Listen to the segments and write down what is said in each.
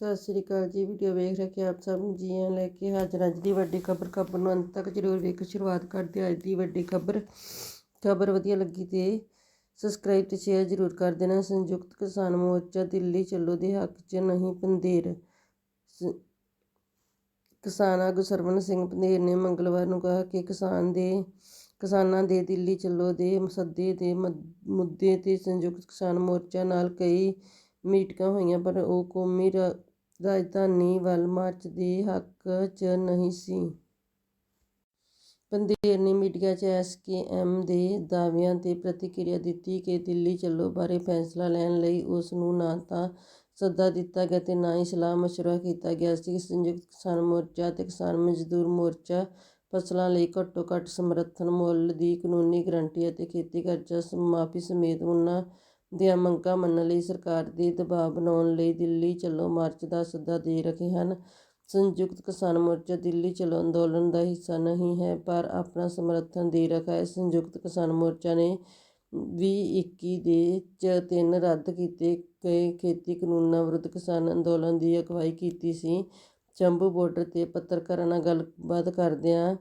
ਸਤਿ ਸ੍ਰੀ ਅਕਾਲ ਜੀ ਵੀਡੀਓ ਵੇਖ ਰਹੇ ਕਿ ਆਪ ਸਭ ਨੂੰ ਜੀ ਆਇਆਂ ਲੈ ਕੇ ਹਾਜ਼ਰ ਅੱਜ ਦੀ ਵੱਡੀ ਖਬਰ ਖਬਰ ਨੂੰ ਅੰਤ ਤੱਕ ਜ਼ਰੂਰ ਵੇਖੋ, ਸ਼ੁਰੂਆਤ ਕਰਦੇ ਹਾਂ ਅੱਜ ਦੀ ਵੱਡੀ ਖਬਰ। ਖਬਰ ਵਧੀਆ ਲੱਗੀ ਤੇ ਸਬਸਕ੍ਰਾਈਬ ਤੇ ਸ਼ੇਅਰ ਜ਼ਰੂਰ ਕਰ ਦੇਣਾ। ਸੰਯੁਕਤ ਕਿਸਾਨ ਮੋਰਚਾ ਦਿੱਲੀ ਚੱਲੋ ਦੇ ਹੱਕ 'ਚ ਨਹੀਂ ਪੰਧੇਰ ਕਿਸਾਨ ਆਗੂ ਸਰਵਨ ਸਿੰਘ ਪੰਧੇਰ ਨੇ ਮੰਗਲਵਾਰ ਨੂੰ ਕਿਹਾ ਕਿ ਕਿਸਾਨ ਦੇ, ਕਿਸਾਨਾਂ ਦੇ ਦਿੱਲੀ ਚੱਲੋ ਦੇ ਮਸੱਦੇ ਦੇ ਮੁੱਦੇ ਤੇ ਸੰਯੁਕਤ ਕਿਸਾਨ ਮੋਰਚਾ ਨਾਲ ਕਈ ਮੀਟਿੰਗਾਂ ਹੋਈਆਂ, ਪਰ ਉਹ ਕੌਮੀ ਰਾ- ਰਾਜਧਾਨੀ ਵੱਲ ਮਾਰਚ ਦੇ ਹੱਕ 'ਚ ਨਹੀਂ ਸੀ। ਪੰਧੇਰ ਨੇ ਮੀਡੀਆ 'ਚ ਐਸਕੇਐਮ ਦੇ ਦਾਅਵਿਆਂ 'ਤੇ ਪ੍ਰਤੀਕਿਰਿਆ ਦਿੱਤੀ ਕਿ ਦਿੱਲੀ ਚੱਲੋ ਬਾਰੇ ਫੈਸਲਾ ਲੈਣ ਲਈ ਉਸ ਨੂੰ ਨਾ ਤਾਂ ਸੱਦਾ ਦਿੱਤਾ ਗਿਆ ਤੇ ਨਾ ਹੀ ਸਲਾਹ ਮਸ਼ਵਰਾ ਕੀਤਾ ਗਿਆ ਸੀ। ਸੰਯੁਕਤ ਕਿਸਾਨ ਮੋਰਚਾ ਅਤੇ ਕਿਸਾਨ ਮਜ਼ਦੂਰ ਮੋਰਚਾ ਫਸਲਾਂ ਲਈ ਘੱਟੋ ਘੱਟ ਸਮਰਥਨ ਮੁੱਲ ਦੀ ਕਾਨੂੰਨੀ ਗਰੰਟੀ ਅਤੇ ਖੇਤੀ ਕਰਜ਼ਾ ਮਾਫੀ ਸਮੇਤ ਉਹਨਾਂ ਦੀਆਂ ਮੰਗਾਂ ਮੰਨਣ ਲਈ ਸਰਕਾਰ 'ਤੇ ਦਬਾਅ ਬਣਾਉਣ ਲਈ ਦਿੱਲੀ ਚੱਲੋ ਮਾਰਚ ਦਾ ਸੱਦਾ ਦੇ ਰਹੇ ਹਨ। ਸੰਯੁਕਤ ਕਿਸਾਨ ਮੋਰਚਾ ਦਿੱਲੀ ਚੱਲੋ ਅੰਦੋਲਨ ਦਾ ਹਿੱਸਾ ਨਹੀਂ ਹੈ, ਪਰ ਆਪਣਾ ਸਮਰਥਨ ਦੇ ਰਿਹਾ ਹੈ। ਸੰਯੁਕਤ ਕਿਸਾਨ ਮੋਰਚਾ ਨੇ ਵੀਹ ਇੱਕੀ ਦੇ ਚ ਤਿੰਨ ਰੱਦ ਕੀਤੇ ਗਏ। ਖੇਤੀ ਕਾਨੂੰਨਾਂ ਵਿਰੁੱਧ ਕਿਸਾਨ ਅੰਦੋਲਨ ਦੀ ਅਗਵਾਈ ਕੀਤੀ ਸੀ। ਚੰਬੂ ਬਾਰਡਰ 'ਤੇ ਪੱਤਰਕਾਰਾਂ ਨਾਲ ਗੱਲਬਾਤ ਕਰਦਿਆਂ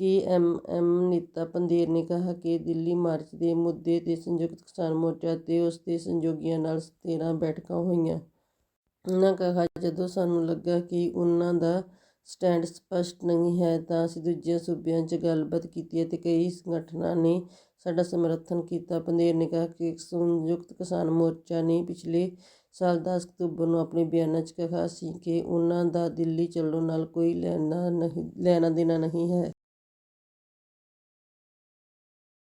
ਕਿ ਐਮ ਨੇਤਾ ਪੰਧੇਰ ਨੇ ਕਿਹਾ ਕਿ ਦਿੱਲੀ ਮਾਰਚ ਦੇ ਮੁੱਦੇ 'ਤੇ ਸੰਯੁਕਤ ਕਿਸਾਨ ਮੋਰਚਾ ਅਤੇ ਉਸ ਦੇ ਸਹਿਯੋਗੀਆਂ ਨਾਲ 13 ਬੈਠਕਾਂ ਹੋਈਆਂ। ਉਹਨਾਂ ਕਿਹਾ, ਜਦੋਂ ਸਾਨੂੰ ਲੱਗਾ ਕਿ ਉਹਨਾਂ ਦਾ ਸਟੈਂਡ ਸਪਸ਼ਟ ਨਹੀਂ ਹੈ, ਤਾਂ ਅਸੀਂ ਦੂਜੇ ਸੂਬਿਆਂ 'ਚ ਗੱਲਬਾਤ ਕੀਤੀ ਅਤੇ ਕਈ ਸੰਗਠਨਾਂ ਨੇ ਸਾਡਾ ਸਮਰਥਨ ਕੀਤਾ। ਪੰਧੇਰ ਨੇ ਕਿਹਾ ਕਿ ਸੰਯੁਕਤ ਕਿਸਾਨ ਮੋਰਚਾ ਨੇ ਪਿਛਲੇ ਸਾਲ 10 ਅਕਤੂਬਰ ਨੂੰ ਆਪਣੇ ਬਿਆਨਾਂ 'ਚ ਕਿਹਾ ਸੀ ਕਿ ਉਹਨਾਂ ਦਾ ਦਿੱਲੀ ਚੱਲਣ ਨਾਲ ਕੋਈ ਲੈਣਾ ਨਹੀਂ, ਲੈਣਾ ਦੇਣਾ ਨਹੀਂ ਹੈ।